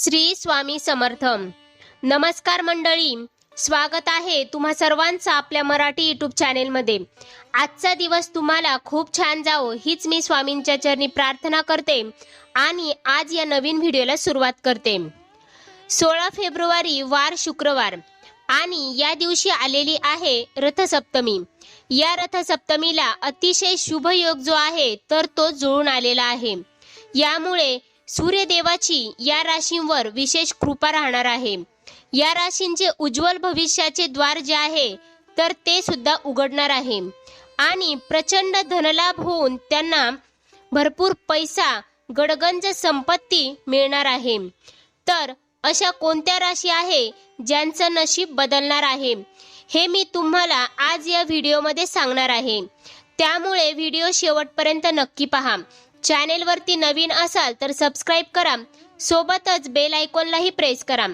श्री स्वामी समर्थ नमस्कार मंडळी. स्वागत आहे तुम्हा सर्वांचं आपल्या मराठी युट्यूब चॅनेलमध्ये आजचा दिवस तुम्हाला खूप छान जावो हीच मी स्वामींच्या चरणी प्रार्थना करते आणि आज या नवीन व्हिडिओला सुरुवात करते. सोळा फेब्रुवारी वार शुक्रवार. आणि या दिवशी आलेली आहे रथसप्तमी. या रथसप्तमीला अतिशय शुभ योग जो आहे तर तो जुळून आलेला आहे. यामुळे सूर्यदेवाची या राशींवर विशेष कृपा राहणार आहे. या राशींचे उज्ज्वल भविष्याचे द्वार जे आहे तर ते सुद्धा उघडणार आहे. आणि प्रचंड धनलाभ होऊन त्यांना भरपूर पैसा गडगंज संपत्ती मिळणार आहे. तर अशा कोणत्या राशी आहे ज्यांचं नशीब बदलणार आहे हे मी तुम्हाला आज या व्हिडिओमध्ये सांगणार आहे. त्यामुळे व्हिडिओ शेवटपर्यंत नक्की पहा. चॅनेलवरती नवीन असाल तर सबस्क्राईब करा. सोबतच बेल आयकॉनलाही प्रेस करा.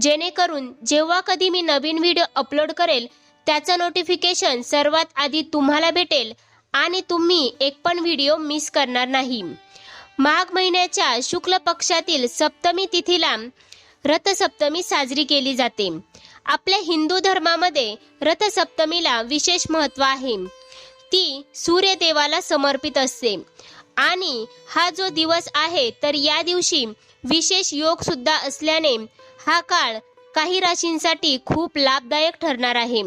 जेणेकरून जेव्हा कधी मी नवीन व्हिडिओ अपलोड करेल त्याचं नोटिफिकेशन सर्वात आधी तुम्हाला भेटेल आणि तुम्ही एक पण व्हिडिओ मिस करणार नाही. माघ महिन्याच्या शुक्ल पक्षातील सप्तमी तिथीला रथसप्तमी साजरी केली जाते. आपल्या हिंदू धर्मामध्ये रथसप्तमीला विशेष महत्त्व आहे. ती सूर्यदेवाला समर्पित असते. आणि हा जो दिवस आहे तर या दिवशी विशेष योग सुद्धा असल्याने हा काळ काही राशींसाठी खूप लाभदायक ठरणार आहे.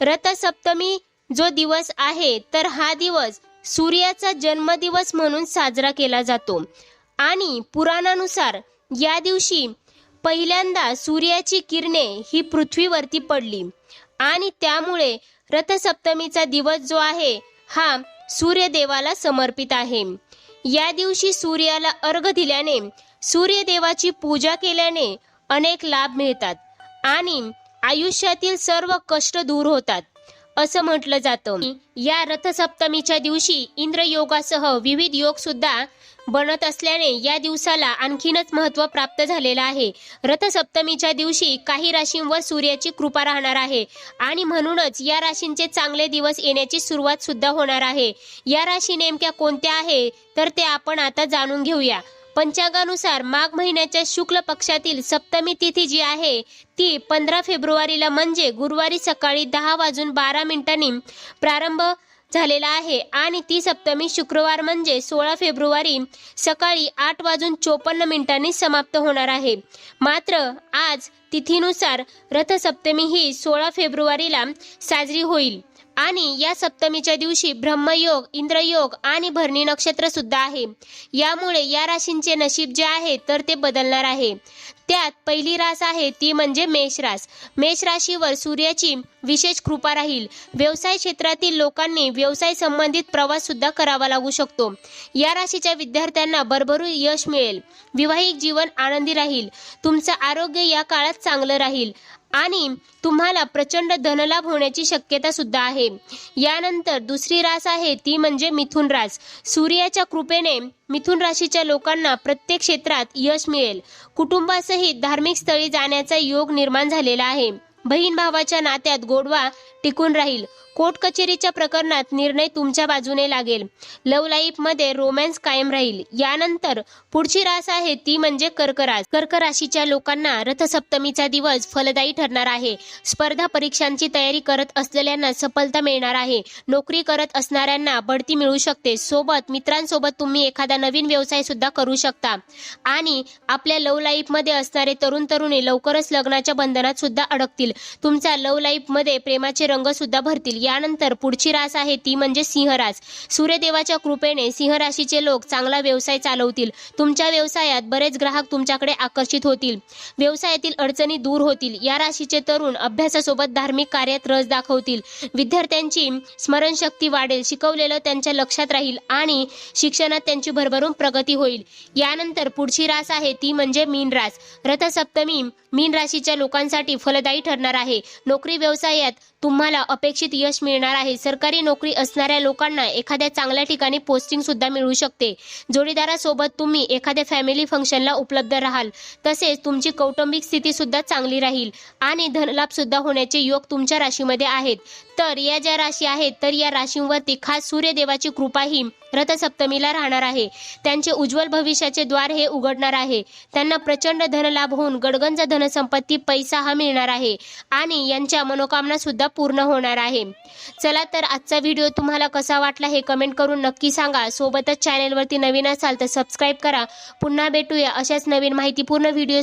रथसप्तमी जो दिवस आहे तर हा दिवस सूर्याचा जन्मदिवस म्हणून साजरा केला जातो. आणि पुराणानुसार या दिवशी पहिल्यांदा सूर्याची किरणे ही पृथ्वीवरती पडली. आणि त्यामुळे रथसप्तमीचा दिवस जो आहे हा सूर्यदेवाला समर्पित आहे. या दिवशी सूर्याला अर्घ दिल्याने सूर्यदेवाची पूजा केल्याने अनेक लाभ मिळतात आणि आयुष्यातील सर्व कष्ट दूर होतात. असं म्हटलं जातं. या रथसप्तमीच्या दिवशी इंद्रयोगासह विविध योग सुद्धा बनत असल्याने या दिवसाला आणखीनच महत्त्व प्राप्त झालेलं आहे. रथसप्तमीच्या दिवशी काही राशींवर सूर्याची कृपा राहणार आहे आणि म्हणूनच या राशींचे चांगले दिवस येण्याची सुरुवात सुद्धा होणार आहे. या राशी नेमक्या कोणत्या आहे? तर ते आपण आता जाणून घेऊया. पंचांगानुसार माघ महिन्याच्या शुक्ल पक्षातील सप्तमी तिथी जी आहे ती पंधरा फेब्रुवारीला म्हणजे गुरुवारी सकाळी दहा वाजून बारा मिनिटांनी प्रारंभ झालेला आहे आणि ती सप्तमी शुक्रवार म्हणजे सोळा फेब्रुवारी सकाळी आठ वाजून चोपन्न मिनिटांनी समाप्त होणार आहे. मात्र आज तिथीनुसार रथसप्तमी ही सोळा फेब्रुवारीला साजरी होईल. आणि या सप्तमीच्या दिवशी ब्रह्मयोग इंद्रयोग आणि भरणी नक्षत्र सुद्धा आहे. यामुळे या राशींचे नशीब जे आहे तर ते बदलणार आहे. त्यात पहिली रास आहे ती म्हणजे मेष रास. मेष राशीवर सूर्याची विशेष कृपा राहील. व्यवसाय क्षेत्रातील लोकांनी व्यवसाय संबंधित प्रवास सुद्धा करावा लागू शकतो. या राशीच्या विद्यार्थ्यांना भरभरून यश मिळेल. विवाहिक जीवन आनंदी राहील. तुमचं आरोग्य या काळात चांगलं राहील. आणि तुम्हाला प्रचंड धनलाभ होण्याची शक्यता सुद्धा आहे. यानंतर दुसरी रास आहे ती म्हणजे मिथुन रास. सूर्याच्या कृपेने मिथुन राशीच्या लोकांना प्रत्येक क्षेत्रात यश मिळेल. कुटुंबासहित धार्मिक स्थळी जाण्याचा योग निर्माण झालेला आहे. बहीण भावाच्या नात्यात गोडवा टिकून राहील. कोर्ट कचेरीच्या प्रकरणात निर्णय तुमच्या बाजूने लागेल. लव्ह लाईफमध्ये रोमॅन्स कायम राहील. यानंतर पुढची रास आहे ती म्हणजे कर्करास. कर्क राशीच्या लोकांना रथसप्तमीचा दिवस फलदायी ठरणार आहे. स्पर्धा परीक्षांची तयारी करत असलेल्यांना सफलता मिळणार आहे. नोकरी करत असणाऱ्यांना बढती मिळू शकते. सोबत मित्रांसोबत तुम्ही एखादा नवीन व्यवसाय सुद्धा करू शकता. आणि आपल्या लव्ह लाईफमध्ये असणारे तरुण तरुणी लवकरच लग्नाच्या बंधनात सुद्धा अडकतील. तुमचा लव्ह लाईफमध्ये प्रेमाचे रंग सुद्धा भरतील. यानंतर पुढची रास आहे ती म्हणजे सिंहरास. सूर्यदेवाच्या कृपेने सिंह राशीचे लोक चांगला व्यवसाय चालवतील. तुमच्या व्यवसायात बरेच ग्राहक तुमच्याकडे आकर्षित होतील. व्यवसायातील अडचणी दूर होतील. या राशीचे तरुण अभ्यासासोबत धार्मिक कार्यात रस दाखवतील. विद्यार्थ्यांची स्मरणशक्ती वाढेल. शिकवलेलं त्यांच्या लक्षात राहील आणि शिक्षणात त्यांची भरभरून प्रगती होईल. यानंतर पुढची रास आहे ती म्हणजे मीन रास. रथसप्तमी मीन राशीच्या लोकांसाठी फलदायी ठरणार आहे. नोकरी व्यवसायात तुम्हाला अपेक्षित यश यश मिळणार आहे. सरकारी नोकरी असणाऱ्या लोकांना एखाद्या चांगल्या ठिकाणी पोस्टिंग सुद्धा मिळू शकते. जोडीदारासोबत तुम्ही एखाद्या फॅमिली फंक्शनला उपलब्ध राहाल. तसेच तुमची कौटुंबिक स्थिती सुद्धा चांगली राहील. आणि धनलाभ सुद्धा होण्याचे योग तुमच्या राशीमध्ये आहेत. तर या ज्या राशी आहेत तर या राशींवरती खास सूर्यदेवाची कृपा ही रथसप्तमीला राहणार आहे. त्यांचे उज्ज्वल भविष्याचे द्वार हे उघडणार आहे. त्यांना प्रचंड धनलाभ होऊन गडगंज धनसंपत्ती पैसा हा मिळणार आहे आणि यांच्या मनोकामना सुद्धा पूर्ण होणार आहे. चला तर आजचा व्हिडिओ तुम्हाला कसा वाटला हे कमेंट करून नक्की सांगा. सोबतच चॅनेलवरती नवीन असाल तर सबस्क्राईब करा. पुन्हा भेटूया अशाच नवीन माहितीपूर्ण व्हिडिओ